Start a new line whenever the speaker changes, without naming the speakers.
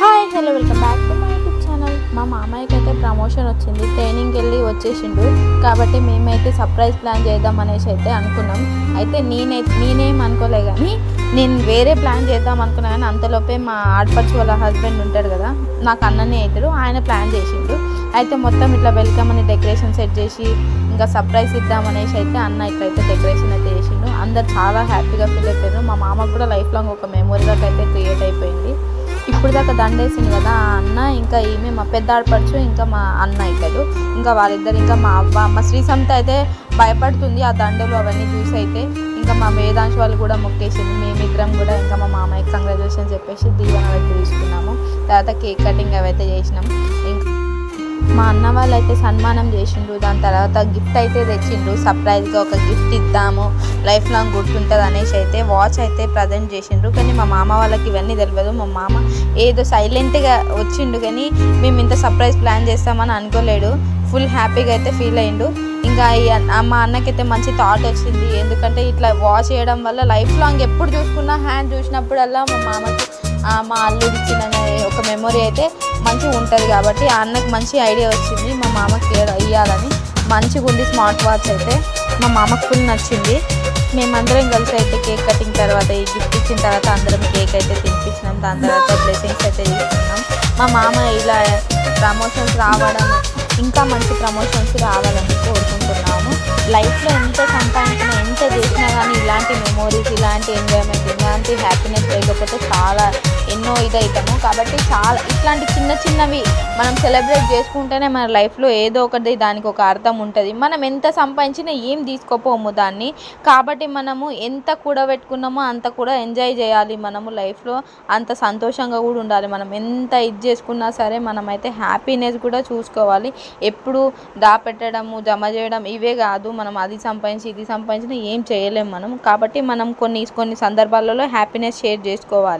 Hi hello welcome back to my YouTube channel. మా మామయ్యకి అయితే ప్రమోషన్ వచ్చింది. ట్రైనింగ్కి వెళ్ళి వచ్చేసిండు. కాబట్టి మేమైతే సర్ప్రైజ్ ప్లాన్ చేద్దాం అనేసి అయితే అనుకున్నాం. అయితే నేనైతే నేనేం అనుకోలే కానీ నేను వేరే ప్లాన్ చేద్దాం అనుకున్నా కానీ అంతలోపే మా ఆడపడుచు వాళ్ళ హస్బెండ్ ఉంటాడు కదా నాకు అన్ననే అవుతాడు. ఆయన ప్లాన్ చేసిండు. అయితే మొత్తం ఇట్లా వెల్కమ్ అని డెకరేషన్ సెట్ చేసి ఇంకా సర్ప్రైజ్ ఇద్దాం అనేసి అయితే అన్న ఇట్లయితే డెకరేషన్ అయితే చేసిండు. అందరు చాలా హ్యాపీగా ఫీల్ అయిపోయారు. మా మామకు కూడా లైఫ్ లాంగ్ ఒక మెమొరీగా అయితే క్రియేట్ అయిపోయింది. ఇప్పుడు దాకా దండేసింది కదా అన్న ఇంకా ఈమె మా పెద్ద ఆడపడుచు ఇంకా మా అన్న అవుతాడు ఇంకా వాళ్ళిద్దరు ఇంకా మా అవ్వ మా శ్రీసంత అయితే భయపడుతుంది ఆ దండలు అవన్నీ చూసి అయితే. ఇంకా మా వేదాంశ వాళ్ళు కూడా మొక్కేసింది. మేమిద్దరం కూడా ఇంకా మా మామయ్య కంగ్రాచులేషన్ చెప్పేసి దీవెన అయితే తీసుకున్నాము. తర్వాత కేక్ కటింగ్ అవైతే చేసినాం ఇంకా మా అన్న వాళ్ళు అయితే సన్మానం చేసిండ్రు. దాని తర్వాత గిఫ్ట్ అయితే తెచ్చిండ్రు. సర్ప్రైజ్గా ఒక గిఫ్ట్ ఇద్దాము. లైఫ్ లాంగ్ గుర్తుంటుంది అనేసి అయితే వాచ్ అయితే ప్రజెంట్ చేసిండ్రు. కానీ మా మామ వాళ్ళకి ఇవన్నీ తెలియదు. మా మామ ఏదో సైలెంట్గా వచ్చిండు కానీ మేము ఇంత సర్ప్రైజ్ ప్లాన్ చేస్తామని అనుకోలేడు. ఫుల్ హ్యాపీగా అయితే ఫీల్ అయ్యిండు ఇంకా మా అన్నకైతే మంచి థాట్ వచ్చింది. ఎందుకంటే ఇట్లా వాచ్ చేయడం వల్ల లైఫ్ లాంగ్ ఎప్పుడు చూసుకున్నా హ్యాండ్ చూసినప్పుడల్లా మా మామకి మా అల్లుడు ఇచ్చిన ఒక మెమొరీ అయితే మంచిగా ఉంటుంది కాబట్టి ఆ అన్నకి మంచి ఐడియా వచ్చింది. మా మామకి ఇవ్వాలని మంచిగా ఉంది స్మార్ట్ వాచ్ అయితే. మా మామకు ఫుల్ నచ్చింది. మేమందరం కలిసి అయితే కేక్ కటింగ్ తర్వాత ఈ గిఫ్ట్ ఇచ్చిన తర్వాత అందరం కేక్ అయితే తినిపించినాం. దాని తర్వాత బ్లెస్సింగ్స్ అయితే తీసుకున్నాం. మా మామ ఇలా ప్రమోషన్స్ రావడం ఇంకా మంచి ప్రమోషన్స్ రావాలని కోరుకుంటున్నాము. లైఫ్లో ఎంత సంపాదించినా ఎంత చేసినా కానీ ఇలాంటి మెమోరీస్ ఇలాంటి ఎంజాయ్మెంట్ ఇలాంటి హ్యాపీనెస్ లేకపోతే చాలా ఎన్నో ఇదవుతాము కాబట్టి చాలా ఇట్లాంటి చిన్న చిన్నవి మనం సెలబ్రేట్ చేసుకుంటేనే మన లైఫ్లో ఏదో ఒకటి దానికి ఒక అర్థం ఉంటుంది. మనం ఎంత సంపాదించినా ఏం తీసుకోపోము దాన్ని. కాబట్టి మనము ఎంత కూడబెట్టుకున్నామో అంత కూడా ఎంజాయ్ చేయాలి మనము లైఫ్లో. అంత సంతోషంగా కూడా ఉండాలి మనం. ఎంత ఇది చేసుకున్నా సరే మనమైతే హ్యాపీనెస్ కూడా చూసుకోవాలి. ఎప్పుడు దాపెట్టడము జమ చేయడం ఇవే కాదు. మనం అది సంపాదించి ఇది సంపాదించిన ఏం చేయలేము. మనం. కాబట్టి మనం కొన్ని కొన్ని సందర్భాలలో హ్యాపీనెస్ షేర్ చేసుకోవాలి.